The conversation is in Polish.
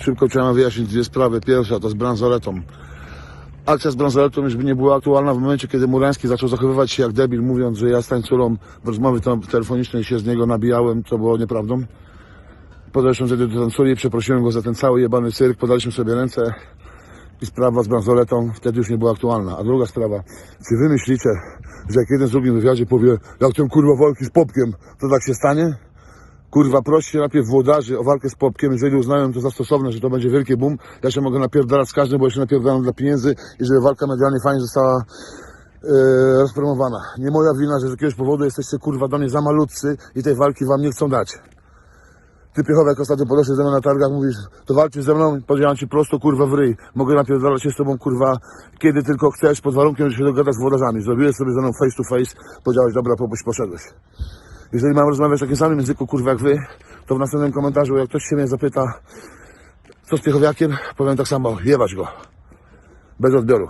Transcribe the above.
Szybko trzeba wyjaśnić dwie sprawy. Pierwsza to z bransoletą. Akcja z bransoletą już by nie była aktualna w momencie, kiedy Murański zaczął zachowywać się jak debil, mówiąc, że ja z tańculą w rozmowie telefonicznej się z niego nabijałem, co było nieprawdą. Podeszłem wtedy do tańculi, przeprosiłem go za ten cały jebany cyrk, podaliśmy sobie ręce i sprawa z bransoletą wtedy już nie była aktualna. A druga sprawa, czy wy myślicie, że jak jeden z drugim wywiadzie powie, jak ten kurwa walki z Popkiem, to tak się stanie? Kurwa, proście najpierw włodarzy o walkę z Popkiem, jeżeli uznają to za stosowne, że to będzie wielki boom, ja się mogę napierdalać z każdym, bo ja się napierdalam dla pieniędzy i żeby walka medialnie fajnie została e, rozpromowana. Nie moja wina, że z jakiegoś powodu jesteście kurwa do mnie za malutcy i tej walki wam nie chcą dać. Ty Piechowek ostatnio podeszłeś ze mną na targach, mówisz, to walczysz ze mną, powiedziałem ci prosto kurwa w ryj. Mogę napierdalać się z tobą kurwa, kiedy tylko chcesz, pod warunkiem, że się dogadasz z włodarzami. Zrobiłeś sobie ze mną face to face, powiedziałeś, dobra, popuść, poszedłeś. Jeżeli mam rozmawiać w takim samym języku kurwa jak wy, to w następnym komentarzu, jak ktoś się mnie zapyta, co z Piechowiakiem, powiem tak samo, jebać go. Bez odbioru.